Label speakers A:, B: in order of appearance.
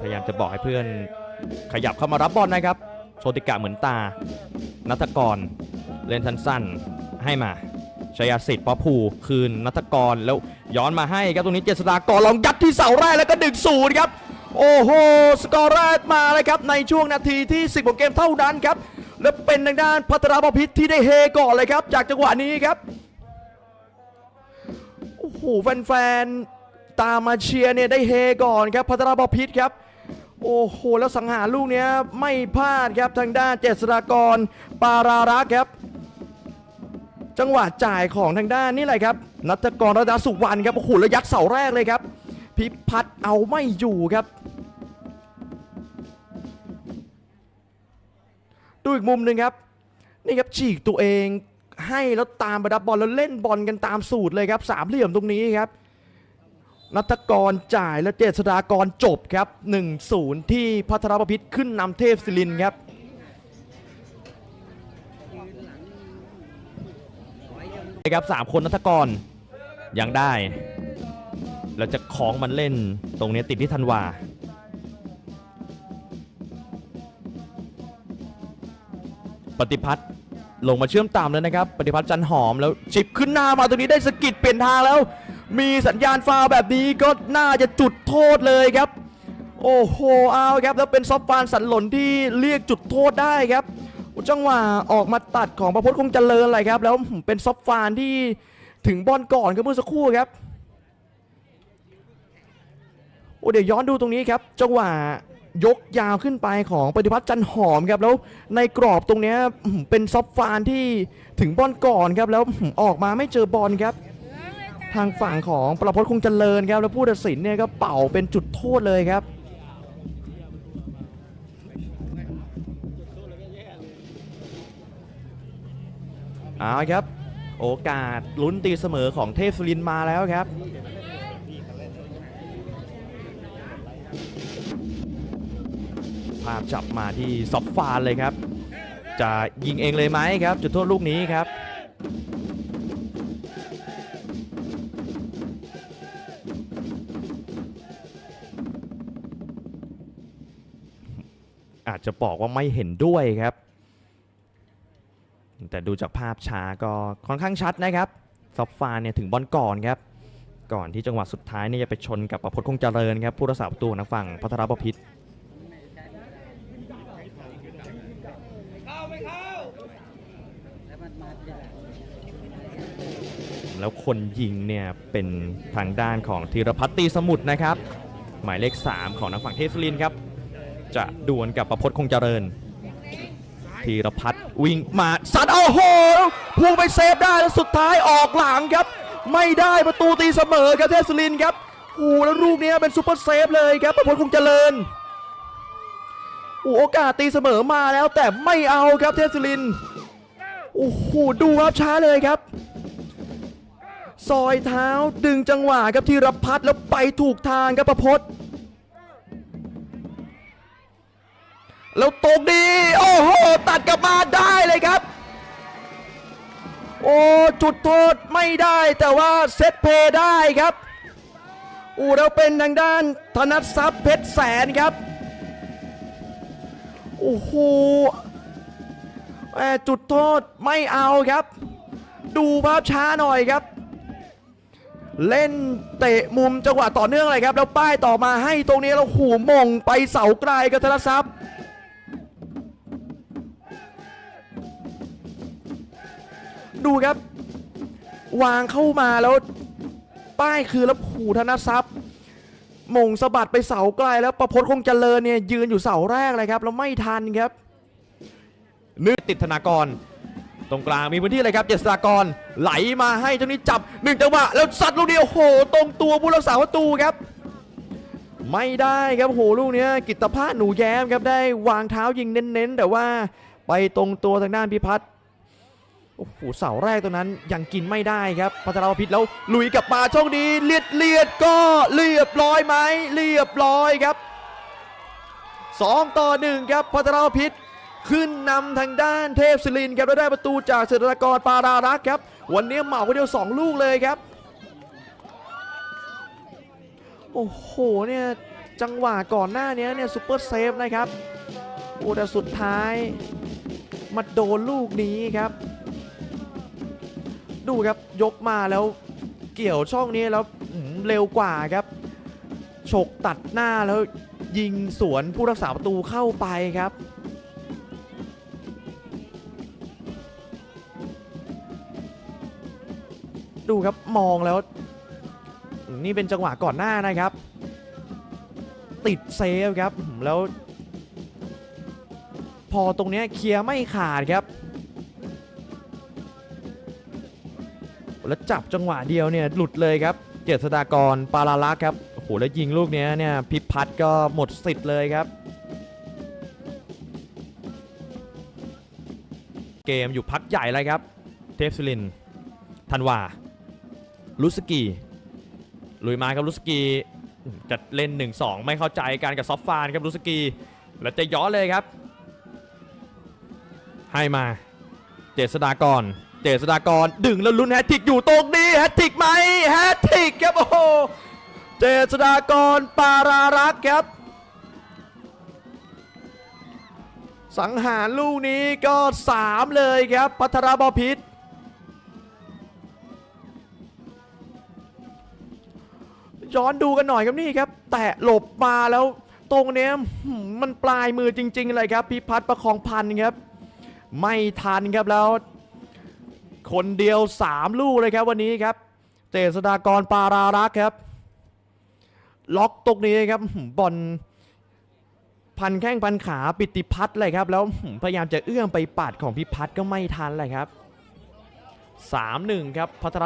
A: พยายามจะบอกให้เพื่อนขยับเข้ามารับบอลนะครับ โชติกะเหมือนตา นัทกร เล่นสั้นๆ ให้มาชยาสิทธิ์ปอภูคืนนัทกรแล้วย้อนมาให้ครับตรงนี้เจษฎากรลองยัดที่เสาแรกแล้วก็ดึงศูนครับ โอ้โห สกอร์แรกมาเลยครับ ในช่วงนาทีที่ 10ของเกมเท่านั้นครับ และเป็นทางด้านพัทรบพิษที่ได้เฮก่อนเลยครับ จากจังหวะนี้ครับ โอ้โห แฟนๆ ตามมาเชียร์เนี่ยได้เฮก่อนครับพัทราบพิษครับ โอ้โห แล้วสังหารลูกนี้ไม่พลาดครับทางด้านเจษฎากรปารารักครับ จังหวะจ่ายของทางด้านนี่แหละครับ นัทกรรัตนสุวรรณครับโอ้โหแล้วยัดเสาแรกเลยครับ พิพัฒน์เอาไม่อยู่ครับ ดูอีกมุมหนึ่งครับ นี่ครับฉีกตัวเองให้แล้วตามไปรับบอลแล้วเล่นบอลกันตามสูตรเลยครับสามเหลี่ยมตรงนี้ครับ นัทกรจ่ายและเจษฎากรจบครับ 1-0 ที่พัทรประพิษขึ้นนำเทพศิรินทร์ครับ ครับสามคนนัทกรยังได้ แล้วจะของมันเล่นตรงนี้ติดที่ธันวา ปฏิพัฒน์ลงมาเชื่อมตามแล้วนะครับ ปฏิพัฒน์จันหอมแล้วชิปขึ้นหน้ามาตรงนี้ได้สกิดเปลี่ยนทางแล้ว มีสัญญาณฟาวแบบนี้ก็น่าจะจุดโทษเลยครับ โอ้โหเอาครับแล้วเป็นซอฟฟานสันหล่นที่เรียกจุดโทษได้ครับจังหวะออกมาตัดของประพจน์คงเจริญอะไรครับ แล้วเป็นซอฟฟานที่ถึงบอลก่อนครับเมื่อสักครู่ครับโอ้เดี๋ยวย้อนดูตรงนี้ครับจังหวะยกยาวขึ้นไปของปฏิพัฒน์จันหอมครับแล้วในกรอบตรงนี้เป็นซอฟฟานที่ถึงบอลก่อนครับแล้วออกมาไม่เจอบอลครับ ทางฝั่งของประพจน์คงเจริญครับ แล้วผู้ตัดสินเนี่ยก็เป่าเป็นจุดโทษเลยครับ เอาครับ โอกาสลุ้นตีเสมอของเทพสุรินมาแล้วครับภาพจับมาที่ซอฟฟานเลยครับ จะยิงเองเลยไหมครับ จุดโทษลูกนี้ครับ อาจจะบอกว่าไม่เห็นด้วยครับ แต่ดูจากภาพช้าก็ค่อนข้างชัดนะครับซอฟฟานเนี่ยถึงบอลก่อนครับ ก่อนที่จังหวะสุดท้ายเนี่ยจะไปชนกับประพจน์คงเจริญครับผู้รักษาประตูทางฝั่งพัทรบพิษแล้วคนยิงเนี่ยเป็นทางด้านของธีรพัฒน์ตีสมุทรนะครับ หมายเลข 3 ของทางฝั่งเทสุรินครับ จะดวลกับประพจน์คงเจริญธีรพัฒน์วิ่งมาสัดโอ้โหพุ่งไปเซฟได้แล้วสุดท้ายออกหลังครับ ไม่ได้ประตูตีเสมอครับเทสุรินครับโอ้แล้วลูกนี้เป็นซุปเปอร์เซฟเลยครับประพลคงเจริญโอ้โอกาสตีเสมอมาแล้วแต่ไม่เอาครับเทสุรินโอ้โหดูครับช้าเลยครับซอยเท้าดึงจังหวะครับธีรพัฒน์แล้วไปถูกทางครับประพจน์ แล้วตรงนี้โอ้โห ตัดกลับมาได้เลยครับ โอ้ จุดโทษไม่ได้แต่ว่าเซตเพย์ได้ครับอู้แล้วเป็นทางด้านธนัททรัพย์เพชรแสนครับ โอ้โหแหม่จุดโทษไม่เอาครับ ดูภาพช้าหน่อยครับ เล่นเตะมุมจังหวะต่อเนื่องเลยครับ แล้วป้ายต่อมาให้ตรงนี้แล้วหูมงไปเสาไกลกับธนทรัพย์ ดูครับ วางเข้ามาแล้ว ป้ายคือแล้วผูธนทรัพย์มงสะบัดไปเสาไกลแล้วประพจน์คงเจริญเนี่ยยืนอยู่เสาแรกเลยครับแล้วไม่ทันครับนึกติดธนากร ตรงกลางมีพื้นที่เลยครับ เจษฎากรไหลมาให้เจ้านี้จับหนึ่งจังหวะแล้วซัดลูกเดียวโอ้โหตรงตัวผู้รักษาประตูครับ ไม่ได้ครับโอ้โหลูกเนี้ยกิตภาสหนูแย้มครับได้วางเท้ายิงเน้นๆ แต่ว่าไปตรงตัวทางด้านพิพัฒน์ โอ้โหเสาแรกตัวนั้นยังกินไม่ได้ครับพัทรวพิษแล้วลุยกลับมาช่องนี้เลียดเลียดก็เรียบร้อยไหมเรียบร้อยครับสองต่อหนึ่งครับพัทรวพิษขึ้นนำทางด้านเทพศิรินครับแล้วได้ประตูจากเศรษฐกรปารารักครับ วันนี้เหมาคนเดียวสองลูกเลยครับ โอ้โหเนี่ยจังหวะก่อนหน้านี้เนี่ยซูเปอร์เซฟนะครับโอ้แต่สุดท้ายมาโดนลูกนี้ครับ ดูครับยกมาแล้วเกี่ยวช่องนี้แล้วเร็วกว่าครับฉกตัดหน้าแล้วยิงสวนผู้รักษาประตูเข้าไปครับ ดูครับมองแล้ว นี่เป็นจังหวะก่อนหน้านะครับ ติดเซฟครับแล้ว พอตรงนี้เคลียร์ไม่ขาดครับ แล้วจับจังหวะเดียวเนี่ยหลุดเลยครับ เจษฎากรปาราลักษ์ครับโอ้โหแล้วยิงลูกนี้เนี่ยพิพัฒน์ก็หมดสิทธิ์เลยครับ เกมอยู่พักใหญ่เลยครับ เทพสุรินธันวาลุสกีลุยมาครับลุสกีจะเล่น 1-2 ไม่เข้าใจการกับซอฟฟานครับลุสกีแล้วจะย้อนเลยครับ ให้มาเจษฎากร จษฎากร ดึงแล้วลุ้นแฮตทริกอยู่ตรงนี้แฮตทริกไหมแฮตทริกครับโอ้โหเจษฎากรปารารักครับ สังหารลูกนี้ก็ 3 เลยครับพัทรบพิษย้อนดูกันหน่อยครับนี่ครับ แตะหลบมาแล้วตรงเนี้ยหืมมันปลายมือจริง ๆ เลยครับ พิพัฒน์ประคองพันธ์ครับ ไม่ทันครับแล้ว คนเดียว 3 ลูกเลยครับวันนี้ครับเจษฎากรปารารักครับ ล็อกตรงนี้ครับบอลพันแข้งพันขาปิติพัฒน์เลยครับ แล้วพยายามจะเอื้อมไปปาดของพิพัฒน์ก็ไม่ทันเลยครับ 3-1 ครับพัทร